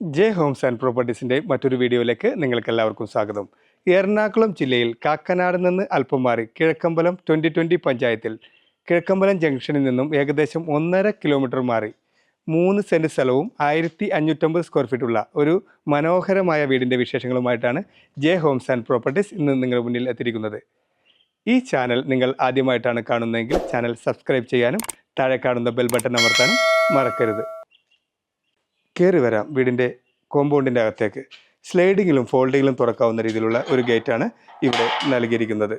J homes and പ്രോപ്പർട്ടീസിന്റെ മറ്റൊരു വീഡിയോയിലേക്ക് നിങ്ങൾക്ക് എല്ലാവർക്കും സ്വാഗതം. എറണാകുളം ജില്ലയിൽ കാക്കനാട് നിന്ന് അല്പം മാറി കിഴക്കമ്പലം ട്വന്റി ട്വന്റി പഞ്ചായത്തിൽ കിഴക്കമ്പലം ജംഗ്ഷനിൽ നിന്നും ഏകദേശം ഒന്നര കിലോമീറ്റർ മാറി മൂന്ന് സെന്റ് സ്ഥലവും ആയിരത്തി അഞ്ഞൂറ്റമ്പത് സ്ക്വയർ ഫീറ്റുള്ള ഒരു മനോഹരമായ വീടിന്റെ വിശേഷങ്ങളുമായിട്ടാണ് ജെ ഹോംസ് ആൻഡ് പ്രോപ്പർട്ടീസ് ഇന്ന് നിങ്ങളുടെ മുന്നിൽ എത്തിയിരിക്കുന്നത്. ഈ ചാനൽ നിങ്ങൾ ആദ്യമായിട്ടാണ് കാണുന്നതെങ്കിൽ ചാനൽ സബ്സ്ക്രൈബ് ചെയ്യാനും താഴെ കാണുന്ന ബെൽ ബട്ടൺ അമർത്താനും മറക്കരുത്. കയറി വരാം വീടിന്റെ കോമ്പൗണ്ടിന്റെ അകത്തേക്ക്. സ്ലൈഡിങ്ങിലും ഫോൾഡിങ്ങിലും തുറക്കാവുന്ന രീതിയിലുള്ള ഒരു ഗേറ്റാണ് ഇവിടെ നൽകിയിരിക്കുന്നത്.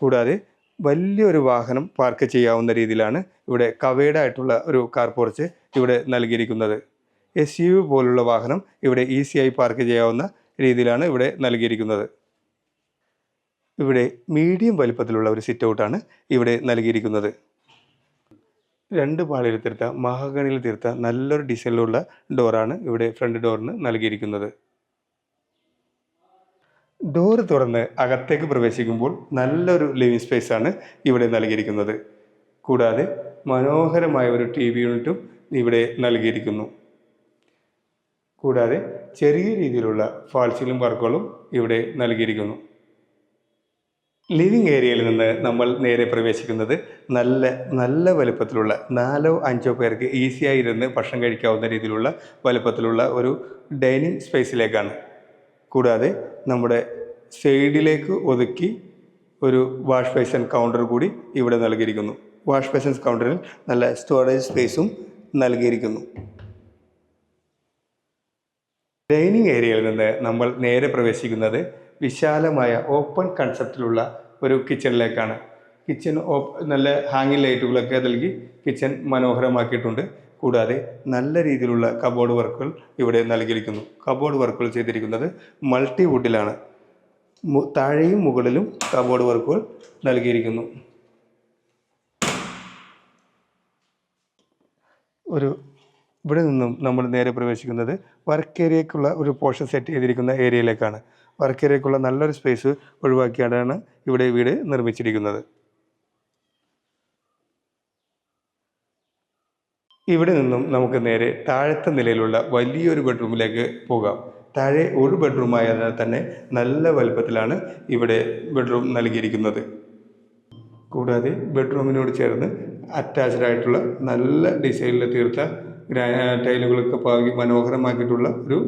കൂടാതെ വലിയൊരു വാഹനം പാർക്ക് ചെയ്യാവുന്ന രീതിയിലാണ് ഇവിടെ കവേഡായിട്ടുള്ള ഒരു കാർ പോർച്ച് ഇവിടെ നൽകിയിരിക്കുന്നത്. എസ് യു പോലുള്ള വാഹനം ഇവിടെ ഈസിയായി പാർക്ക് ചെയ്യാവുന്ന രീതിയിലാണ് ഇവിടെ നൽകിയിരിക്കുന്നത്. ഇവിടെ മീഡിയം വലിപ്പത്തിലുള്ള ഒരു സിറ്റ് ഔട്ടാണ് ഇവിടെ നൽകിയിരിക്കുന്നത്. രണ്ട് പാളിയിൽ തീർത്ത മഹാഗണിയിൽ തീർത്ത നല്ലൊരു ഡിസൈനിലുള്ള ഡോറാണ് ഇവിടെ ഫ്രണ്ട് ഡോറിന് നൽകിയിരിക്കുന്നത്. ഡോറ് തുറന്ന് അകത്തേക്ക് പ്രവേശിക്കുമ്പോൾ നല്ലൊരു ലിവിങ് സ്പേസ് ആണ് ഇവിടെ നൽകിയിരിക്കുന്നത്. കൂടാതെ മനോഹരമായ ഒരു ടി വി യൂണിറ്റും ഇവിടെ നൽകിയിരിക്കുന്നു. കൂടാതെ ചെറിയ രീതിയിലുള്ള ഫാൾസിലും വർക്കുകളും ഇവിടെ നൽകിയിരിക്കുന്നു. ലിവിങ് ഏരിയയിൽ നിന്ന് നമ്മൾ നേരെ പ്രവേശിക്കുന്നത് നല്ല നല്ല വലുപ്പത്തിലുള്ള നാലോ അഞ്ചോ പേർക്ക് ഈസിയായി ഇരുന്ന് ഭക്ഷണം കഴിക്കാവുന്ന രീതിയിലുള്ള വലുപ്പത്തിലുള്ള ഒരു ഡൈനിങ് സ്പേസിലേക്കാണ്. കൂടാതെ നമ്മുടെ സൈഡിലേക്ക് ഒതുക്കി ഒരു വാഷ് ബേസൻ കൗണ്ടർ കൂടി ഇവിടെ നൽകിയിരിക്കുന്നു. വാഷ് ബേസൻ കൗണ്ടറിൽ നല്ല സ്റ്റോറേജ് സ്പേസും നൽകിയിരിക്കുന്നു. ഡൈനിങ് ഏരിയയിൽ നിന്ന് നമ്മൾ നേരെ പ്രവേശിക്കുന്നത് വിശാലമായ ഓപ്പൺ കൺസെപ്റ്റിലുള്ള ഒരു കിച്ചണിലേക്കാണ് കിച്ചൺ നല്ല ഹാങ്ങിങ് ലൈറ്റുകളൊക്കെ നൽകി കിച്ചൺ മനോഹരമാക്കിയിട്ടുണ്ട്. കൂടാതെ നല്ല രീതിയിലുള്ള കബോർഡ് വർക്കുകൾ ഇവിടെ നൽകിയിരിക്കുന്നു. കബോർഡ് വർക്കുകൾ ചെയ്തിരിക്കുന്നത് മൾട്ടി വുഡിലാണ് താഴെയും മുകളിലും കബോർഡ് വർക്കുകൾ നൽകിയിരിക്കുന്നു. ഒരു ഇവിടെ നിന്നും നമ്മൾ നേരെ പ്രവേശിക്കുന്നത് വർക്ക് ഏരിയക്കുള്ള ഒരു പോർഷൻ സെറ്റ് ചെയ്തിരിക്കുന്ന ഏരിയയിലേക്കാണ് വർക്ക് ഏരിയക്കുള്ള നല്ലൊരു സ്പേസ് ഒഴിവാക്കിയാണ് ഇവിടെ വീട് നിർമ്മിച്ചിരിക്കുന്നത്. ഇവിടെ നിന്നും നമുക്ക് നേരെ താഴത്തെ നിലയിലുള്ള വലിയൊരു ബെഡ്റൂമിലേക്ക് പോകാം. താഴെ ഒരു ബെഡ്റൂം ആയതിനാൽ തന്നെ നല്ല വലുപ്പത്തിലാണ് ഇവിടെ ബെഡ്റൂം നൽകിയിരിക്കുന്നത്. കൂടാതെ ബെഡ്റൂമിനോട് ചേർന്ന് അറ്റാച്ച്ഡ് ആയിട്ടുള്ള നല്ല ഡിസൈനിൽ തീർത്ത ടൈലുകളൊക്കെ പാകി മനോഹരമാക്കിയിട്ടുള്ള ഒരു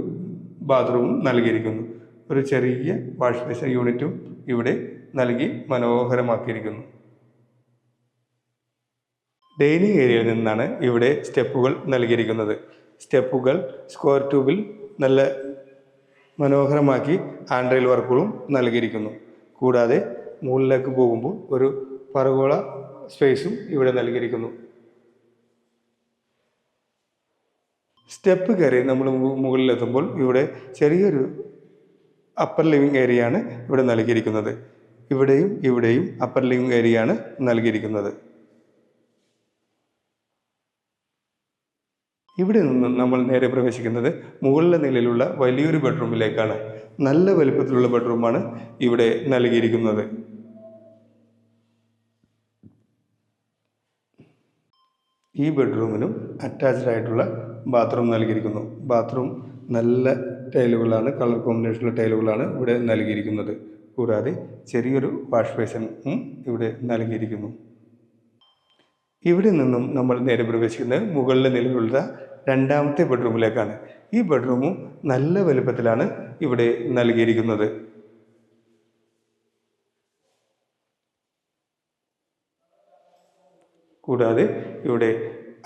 ബാത്റൂമും നൽകിയിരിക്കുന്നു. ഒരു ചെറിയ വാഷിംഗ് മെഷീൻ യൂണിറ്റും ഇവിടെ നൽകി മനോഹരമാക്കിയിരിക്കുന്നു. ഡൈനിങ് ഏരിയയിൽ നിന്നാണ് ഇവിടെ സ്റ്റെപ്പുകൾ നൽകിയിരിക്കുന്നത്. സ്റ്റെപ്പുകൾ സ്ക്വയർ ട്യൂബിൽ നല്ല മനോഹരമാക്കി ആൻഡ്രയിൽ വർക്കുകളും നൽകിയിരിക്കുന്നു. കൂടാതെ മുകളിലേക്ക് പോകുമ്പോൾ ഒരു പറകോള സ്പേസും ഇവിടെ നൽകിയിരിക്കുന്നു. സ്റ്റെപ്പ് കയറി നമ്മൾ മുകളിലെത്തുമ്പോൾ ഇവിടെ ചെറിയൊരു അപ്പർ ലിവിങ് ഏരിയയാണ് ഇവിടെ നൽകിയിരിക്കുന്നത്. ഇവിടെയും ഇവിടെയും അപ്പർ ലിവിങ് ഏരിയയാണ് നൽകിയിരിക്കുന്നത്. ഇവിടെ നിന്ന് നമ്മൾ നേരെ പ്രവേശിക്കുന്നത് മുകളിലെ നിലയിലുള്ള വലിയൊരു ബെഡ്റൂമിലേക്കാണ് നല്ല വലുപ്പത്തിലുള്ള ബെഡ്റൂമാണ് ഇവിടെ നൽകിയിരിക്കുന്നത്. ഈ ബെഡ്റൂമിനും അറ്റാച്ച്ഡ് ആയിട്ടുള്ള ബാത്റൂം നൽകിയിരിക്കുന്നു. ബാത്റൂം നല്ല ടൈലുകളാണ് കളർ കോമ്പിനേഷനുള്ള ടൈലുകളാണ് ഇവിടെ നൽകിയിരിക്കുന്നത്. കൂടാതെ ചെറിയൊരു വാഷ് ബേസിനും ഇവിടെ നൽകിയിരിക്കുന്നു. ഇവിടെ നിന്നും നമ്മൾ നേരെ പ്രവേശിക്കുന്നത് മുകളിലെ നിലവിലുള്ള രണ്ടാമത്തെ ബെഡ്റൂമിലേക്കാണ്. ഈ ബെഡ്റൂമും നല്ല വലുപ്പത്തിലാണ് ഇവിടെ നൽകിയിരിക്കുന്നത്. കൂടാതെ ഇവിടെ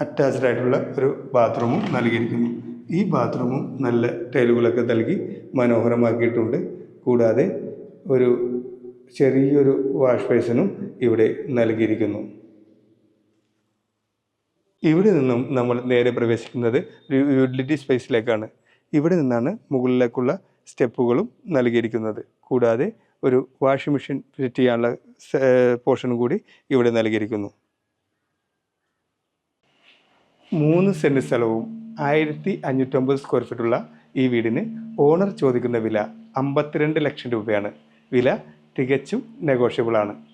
അറ്റാച്ച്ഡ് ആയിട്ടുള്ള ഒരു ബാത്റൂമും നൽകിയിരിക്കുന്നു. ഈ ബാത്റൂമും നല്ല ടൈലുകളൊക്കെ നൽകി മനോഹരമാക്കിയിട്ടുണ്ട്. കൂടാതെ ഒരു ചെറിയൊരു വാഷ് ബേസിനും ഇവിടെ നൽകിയിരിക്കുന്നു. ഇവിടെ നിന്നും നമ്മൾ നേരെ പ്രവേശിക്കുന്നത് ഒരു യൂട്ടിലിറ്റി സ്പേസിലേക്കാണ്. ഇവിടെ നിന്നാണ് മുകളിലേക്കുള്ള സ്റ്റെപ്പുകളും നൽകിയിരിക്കുന്നത്. കൂടാതെ ഒരു വാഷിംഗ് മെഷീൻ ഫിറ്റ് ചെയ്യാനുള്ള പോർഷനും കൂടി ഇവിടെ നൽകിയിരിക്കുന്നു. മൂന്ന് സെന്റ് സ്ഥലവും ആയിരത്തി അഞ്ഞൂറ്റമ്പത് സ്ക്വയർ ഫീറ്റുള്ള ഈ വീടിന് ഓണർ ചോദിക്കുന്ന വില അമ്പത്തിരണ്ട് ലക്ഷം രൂപയാണ്. വില തികച്ചും നെഗോഷ്യബിൾ ആണ്.